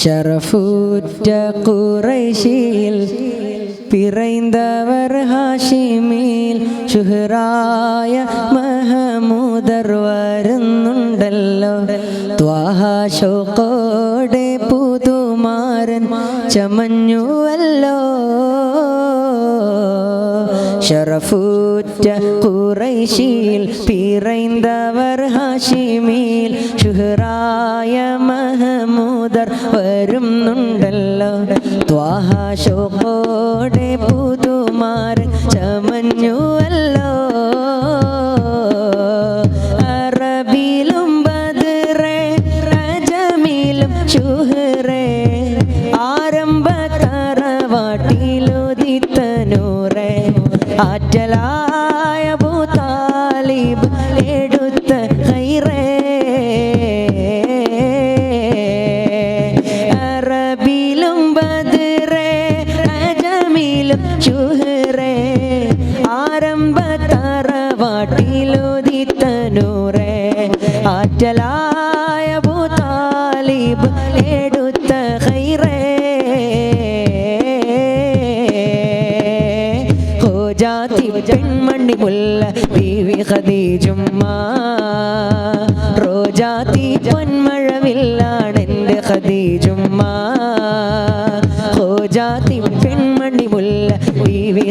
ഷറഫൂറ്റ കുറൈശിയിൽ പിറൈന്തവർ ഹാഷിമിൽ ഷുഹറായ മഹമൂദർ വരുന്നുണ്ടല്ലോ. ത്വാഹാശോക്കോടെ പുതുമാരൻ ചമഞ്ഞുവല്ലോ. ഷറഫൂറ്റ കുറൈശിയിൽ പിറൈന്തവർ ഹാഷിമിൽ ഷുഹറായ മഹമൂദർ വരുന്നുണ്ടല്ലോ. ത്വാഹാശോഹോടെ പുതുമാരൻ ചമഞ്ഞുവല്ലോ. അറബിലും ബദറേ റജമിലും ഷുഹറേ ആരംഭ തറവാട്ടിലുദിത്തനൂറേ ആറ്റലായ ഷുഹറേ ആരംഭ തറവാട്ടിലുദിത്തനൂറേ ആറ്റലായ ഭൂതാലിബ് എടുത്ത ഹൈറേ. ഹോജാതി പെൺമണി മുല്ല ബീവി ഖദീജുമ്മ റോജാതി പൊന്മഴവില്ലാണെന്റെ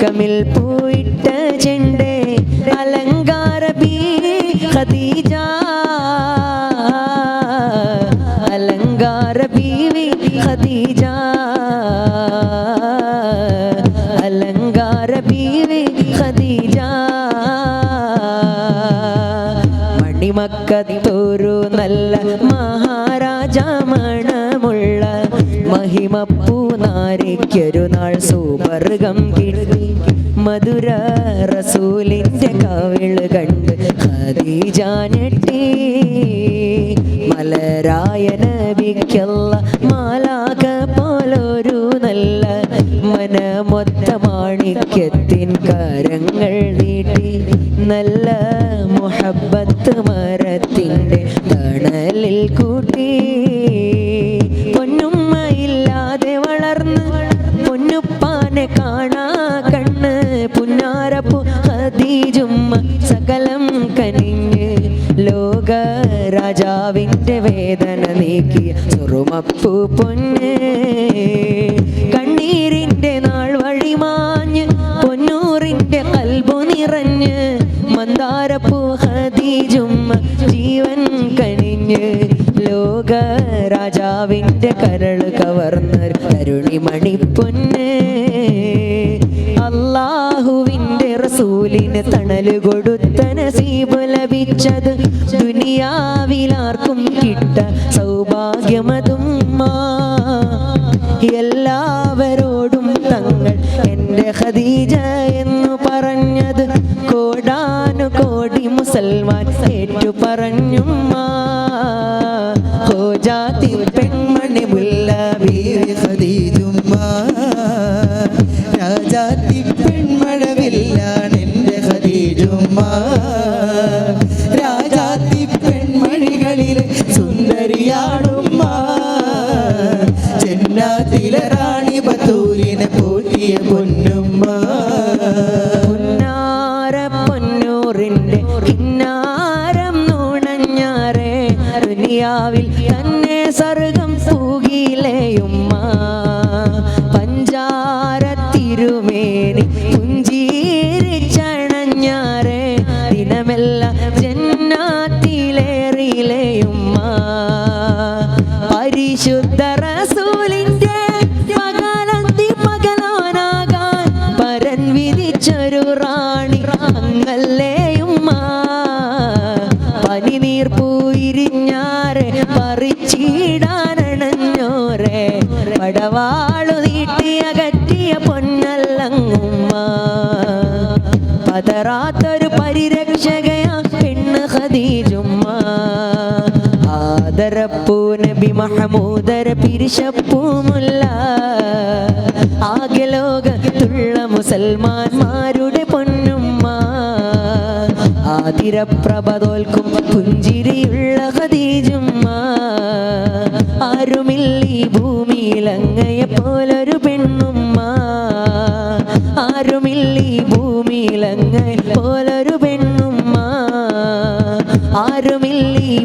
അകമിൽ പോയിട്ട ചെണ്ടേ അലങ്കാര ഖദീജ അലങ്കാര ബീവി ഖദീജ അലങ്കാര ബീവി ഖദീജ മണിമക്കത്തൊരു നല്ല മഹാരാജ മണമുള്ള മഹിമപ്പൂനാരിക്കൊരു നാൾ സുവർഗം കിട്ടി. മധുര റസൂലിന്റെ കവിൾ കണ്ട് ഹദീജാനട്ടി മലരായ നബിക്കല്ല മാലാക പോലൊരു നല്ല മനമൊത്ത മാണിക്യത്തിൻ കരങ്ങൾ നീട്ടി. നല്ല മുഹബത്ത് മരത്തിന്റെ വേദന ചെറുമപ്പു പൊന്ന് കണ്ണീരിന്റെ നാൾ വഴിമാഞ്ഞ് പൊന്നൂറിന്റെ കൽബു നിറഞ്ഞ് മന്ദാരപ്പൂ ഹദീജും ജീവൻ കനിഞ്ഞ് ലോക രാജാവിന്റെ കരൾ കവർന്ന കരുണിമണി പൊന്ന് റസൂലിന് തണൽ കൊടുത്ത നസീബ് ലഭിച്ചത് ദുനിയാവിലാർക്കും കിട്ട സൗഭാഗ്യമതും എല്ലാവരോടും തങ്ങൾ എന്റെ ഖദീജ പെൺമണികളിൽ സുന്ദരിയാണുമ്മ. ചെന്നാത്തിലെ റാണി ബത്തൂരിനെ പോറ്റിയ പൊന്നുമ്മ. തന്നെ സർഗം പൂകിലേയുമ്മ പഞ്ചാര പൊന്നല്ലങ്ങുമ്മ പതറാത്തൊരു പരിരക്ഷകയാ പെണ്ണ് ഹദീജുമ്മ ആദരപ്പൂ നബി മഹമൂദര പിരിശപ്പൂമുല്ല. ആകെ ലോകത്തുള്ള മുസൽമാന്മാരുടെ പൊന്നുമ്മ. ആതിരപ്രഭ തോൽക്കും പുഞ്ചിരിയുള്ള ഹദീജുമ്മ ആരുമില്ലീ ഭൂമിയിലങ്ങയെ പോലൊരു പെണ്ണുമ്മ ഭൂമിയിൽ അങ്ങയെ പോലൊരു പെണ്ണുമ്മ. ആരുമില്ല ഈ